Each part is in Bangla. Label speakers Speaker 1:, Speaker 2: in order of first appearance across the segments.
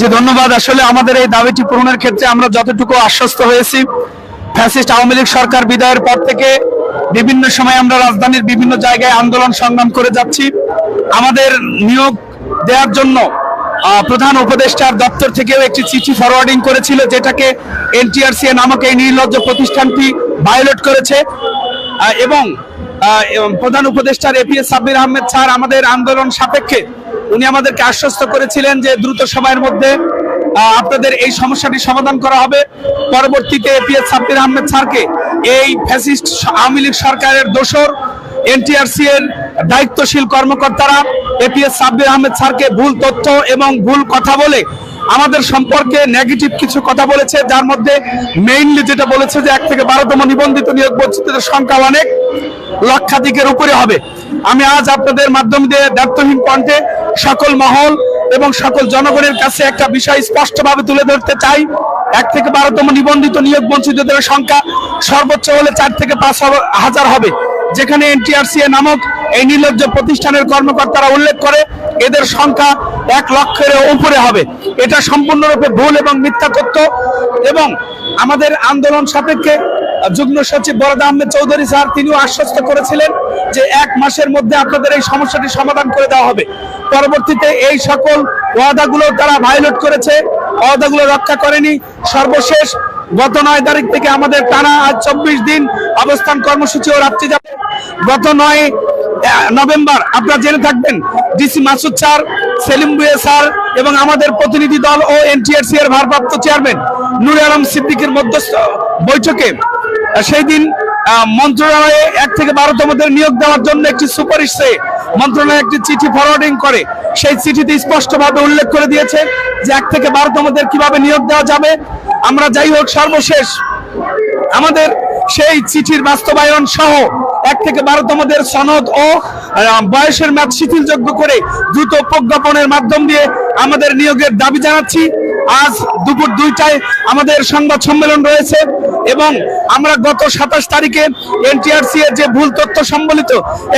Speaker 1: যে ধন্যবাদ, আসলে আমাদের এই দাবিটি পূরণের ক্ষেত্রে আমরা যতটুকু আশ্বস্ত হয়েছি, ফ্যাসিস্ট আওয়ামী লীগ সরকার বিদায়ের পর থেকে বিভিন্ন সময় আমরা রাজধানীর বিভিন্ন জায়গায় আন্দোলন সংগ্রাম করে যাচ্ছি। আমাদের নিয়োগ দেওয়ার জন্য প্রধান উপদেষ্টার দপ্তর থেকেও একটি চিঠি ফরওয়ার্ডিং করেছিল, যেটাকে এনটিআরসি নামক এই নির্লজ্জ প্রতিষ্ঠানটি ভায়োলেট করেছে। এবং প্রধান উপদেষ্টার এপিএস সাব্বির আহমেদ স্যার আমাদের আন্দোলন সাপেক্ষে উনি আমাদেরকে আশ্বস্ত করেছিলেন যে দ্রুত সময়ের মধ্যে আপনাদের এই সমস্যাটি সমাধান করা হবে। পরবর্তীতে এপিএস সাব্বির আহমেদ স্যারকে এই ফ্যাসিস্ট আওয়ামী লীগ সরকারের দোসর এনটিআরসি এর দায়িত্বশীল কর্মকর্তারা, এপিএস সাব্বির আহমেদ স্যারকে ভুল তথ্য এবং ভুল কথা বলে আমাদের সম্পর্কে নেগেটিভ কিছু কথা বলেছে, যার মধ্যে মেইনলি যেটা বলেছে যে এক থেকে বারোতম নিবন্ধিত নিয়োগ বঞ্চিতদের সংখ্যা অনেক, লক্ষাধিকের উপরে হবে। আমি আজ আপনাদের মাধ্যম দিয়ে দায়িত্বহীন কণ্ঠে সকল মহল এবং সকল জনগণের কাছে একটা বিষয় স্পষ্টভাবে তুলে ধরতে চাই। এক থেকে বারোতম নিবন্ধিত নিয়োগ বঞ্চিতদের সংখ্যা সর্বোচ্চ হলে চার থেকে পাঁচ হাজার হবে। যেখানে এনটিআরসি নামক এই নির্লজ্জ প্রতিষ্ঠানের কর্মকর্তারা উল্লেখ করে, এদের সংখ্যা এক লক্ষের উপরে হবে। এটা সম্পূর্ণরূপে ভুল এবং মিথ্যা তথ্য এবং আমাদের আন্দোলন সাপেক্ষে যুগ্ম সচিব বরদ আহমেদ চৌধুরী স্যার, তিনিও আশ্বস্ত করেছিলেন যে এক মাসের মধ্যে আপনাদের এই সমস্যাটি সমাধান করে দেওয়া হবে। পরবর্তীতে এই সকল ওয়াদাগুলো তারা ভায়োলেট করেছে, ওয়াদাগুলো রক্ষা করেনি। সর্বশেষ গত নয় তারিখ থেকে আমাদের টানা আজ চব্বিশ দিন অবস্থান কর্মসূচি ও রাত্রি যাবে গত নয় নভেম্বর, আপনারা জেনে থাকবেন, DC Masud sir, Selim Buye sir এবং আমাদের প্রতিনিধি দল ও এনটিআরসি এর ভারপ্রাপ্ত চেয়ারম্যান নুর আলম সিদ্দিকের মধ্যস্থ বৈঠকে সেই দিন মন্ত্রণালয়ে এক থেকে বারোতমদের নিয়োগ দেওয়ার জন্য একটি সুপারিশ চেয়ে মন্ত্রণালয় একটি চিঠি ফরওয়ার্ডিং করে। সেই চিঠিতে স্পষ্টভাবে উল্লেখ করে দিয়েছে যে এক থেকে বারোতমদের কীভাবে নিয়োগ দেওয়া যাবে। আমরা যাই হোক, সর্বশেষ আমাদের সেই চিঠির বাস্তবায়ন সহ এক থেকে বারোতমদের সনদ ও বয়সের ম্যাচ শিথিলযোগ্য করে দ্রুত প্রজ্ঞাপনের মাধ্যম দিয়ে আমাদের নিয়োগের দাবি জানাচ্ছি। আজ দুপুর দুইটায় আমাদের সংবাদ সম্মেলন রয়েছে এবং আমরা গত সাতাশ তারিখে এনটিআরসি এর যে ভুল তথ্য সম্বলিত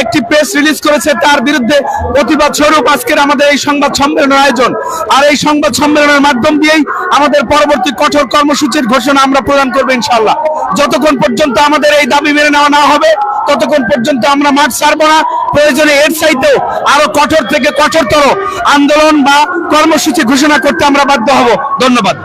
Speaker 1: একটি প্রেস রিলিজ করেছে, তার বিরুদ্ধে প্রতিবাদ স্বরূপ আজকের আমাদের এই সংবাদ সম্মেলনের আয়োজন। আর এই সংবাদ সম্মেলনের মাধ্যম দিয়েই আমাদের পরবর্তী কঠোর কর্মসূচির ঘোষণা আমরা প্রদান করব ইনশাল্লাহ যতক্ষণ পর্যন্ত আমাদের এই দাবি মেনে নেওয়া না হবে, ততক্ষণ পর্যন্ত আমরা মাঠ ছাড়বো না। প্রয়োজনে এর চাইতেও আরও কঠোর থেকে কঠোরতর আন্দোলন বা কর্মসূচি ঘোষণা করতে আমরা বাধ্য হব। ধন্যবাদ।